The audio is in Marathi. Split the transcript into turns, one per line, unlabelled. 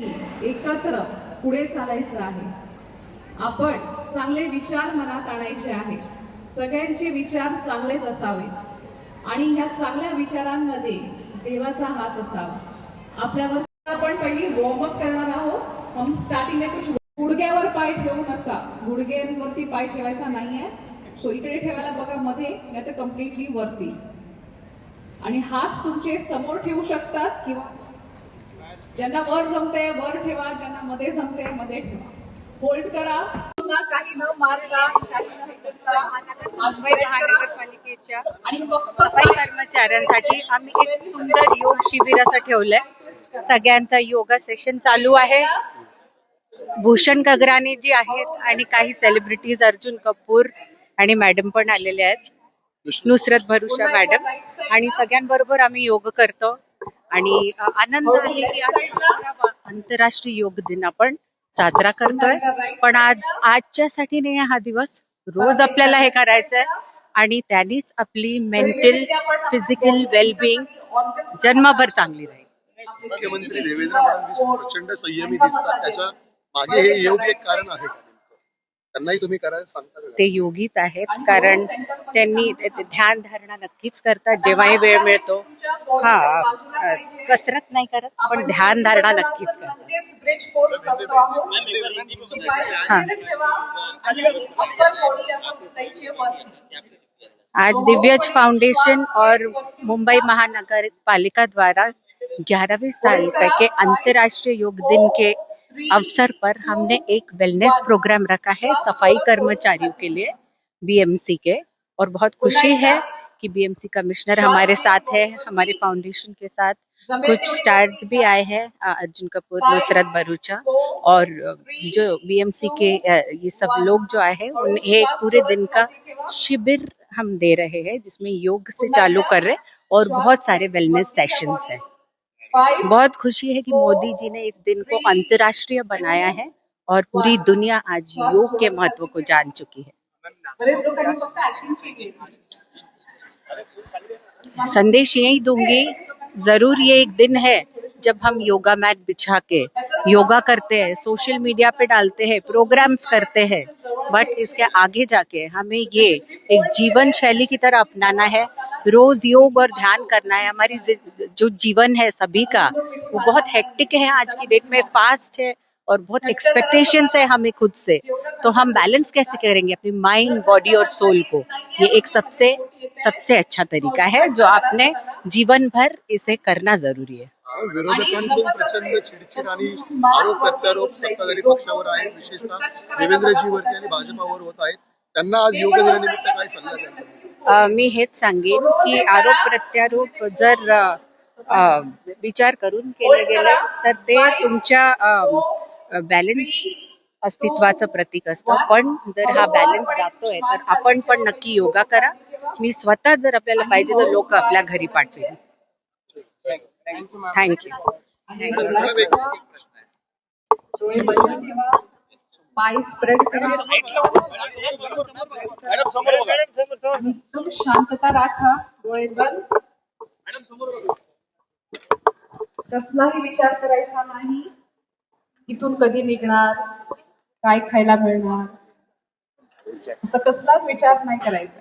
एकत्र पुढे चालायचं आहे. आपण चांगले विचार मनात आणायचे आहेत सगळ्यांचे विचार चांगलेच असावेत आणि ह्या चांगल्या विचारांमध्ये देवाचा हात असावा. आपल्यावर आपण पहिली वॉर्मअप करणार आहोत. हम स्टार्टिंग कुछ गुडघ्यावर पाय ठेवू नका. गुडघ्यांवरती पाय ठेवायचा नाहीये. सो इकडे ठेवायला बघा मध्ये याचं कम्प्लिटली वरती. आणि हात तुमचे समोर ठेवू शकतात किंवा ज्यांना वर जमते वर ठेवा ज्यांना मध्ये जमते मध्ये ठेवा. होल्ड करा. काही न मारता.
महानगरपालिकेच्या
आणि
सफाई कर्मचाऱ्यांसाठी आम्ही एक सुंदर योग शिबिर असं ठेवलंय. सगळ्यांचा योगा सेशन चालू आहे. भूषण गगराणी जी आहेत आणि काही सेलिब्रिटीज अर्जुन कपूर आणि मॅडम पण आलेले आहेत. नुसरत भरुषा मॅडम आणि सगळ्यांबरोबर आम्ही योग करतो. आणि आनंद आहे की आंतरराष्ट्रीय योग दिन आपण साजरा करतोय. पण आज आजच्यासाठी नाही हा दिवस रोज आपल्याला हे करायचंय. आणि त्यानेच आपली मेंटल फिजिकल वेलबिंग जन्मभर चांगली राहील.
मुख्यमंत्री देवेंद्र फडणवीस प्रचंड संयमी दिसतात. त्याच्यामागे हे योग्य एक कारण आहे का? त्यांनाही तुम्ही करायला सांगता का?
ते योगीच आहेत कारण त्यांनी ध्यान धारणा नक्कीच करतात जेव्हाही वेळ मिळतो. हा अ, कसरत नाही करत पण ध्यान धारणा नक्कीच करतात. हा. आज दिव्यज फाउंडेशन और मुंबई महानगर पालिका द्वारा ग्यारहवीं साल के अंतर्राष्ट्रीय योग दिन के अवसर पर हमने एक वेलनेस प्रोग्राम रखा है, सफ़ाई कर्मचारियों के लिए बीएमसी के। और बहुत खुशी है कि बीएमसी कमिश्नर हमारे साथ है, हमारे फाउंडेशन के साथ। कुछ स्टार्स भी आए हैं अर्जुन कपूर, नुसरत भरूचा और जो बीएमसी के ये सब लोग जो आए हैं, उन्हें पूरे दिन का शिविर हम दे रहे हैं, जिसमें योग से चालू कर रहे हैं और बहुत सारे वेलनेस सेशंस हैं। बहुत खुशी है कि मोदी जी ने इस दिन को अंतर्राष्ट्रीय बनाया है और पूरी दुनिया आज योग के महत्व को जान चुकी है। संदेश यही दूँगी ज़रूर ये एक दिन है जब हम योगा मैट बिछा के योगा करते हैं सोशल मीडिया पे डालते हैं प्रोग्राम्स करते हैं बट इसके आगे जाके हमें ये एक जीवन शैली की तरह अपनाना है। रोज योग और ध्यान करना है, हमारी जो जीवन है सभी का, वो बहुत हेक्टिक है आज की डेट में फास्ट है और बहुत एक्सपेक्टेशंस है हमें खुद से। तो हम बैलेंस कैसे करेंगे अपनी माइंड बॉडी और सोल को? ये एक सबसे सबसे अच्छा तरीका है जो आपने जीवन भर इसे करना ज़रूरी है।
आरोप प्रत्यारोप, सत्ताधारी पक्षावर आहे विशेषतः आणि भाजपावर होत आहेत त्यांना आज योग दिनानिमित्त काय?
अ, मी हेच सांगेन की आरोप प्रत्यारोप जर अ, अ, विचार करून केले गेले तर ते तुमच्या बॅलन्स अस्तित्वाचं प्रतीक असतं. पण जर हा बॅलन्स जातोय तर आपण पण नक्की योगा करा. मी स्वतः जर आपल्याला पाहिजे तर लोक आपल्या घरी पाठवेल थँक्यू
एक-
पाय स्प्रेड करा. एकदम शांतता राखा डोळे बंद. कसलाही विचार करायचा नाही. इथून कधी निघणार? काय खायला मिळणार? असं कसलाच विचार नाही करायचा.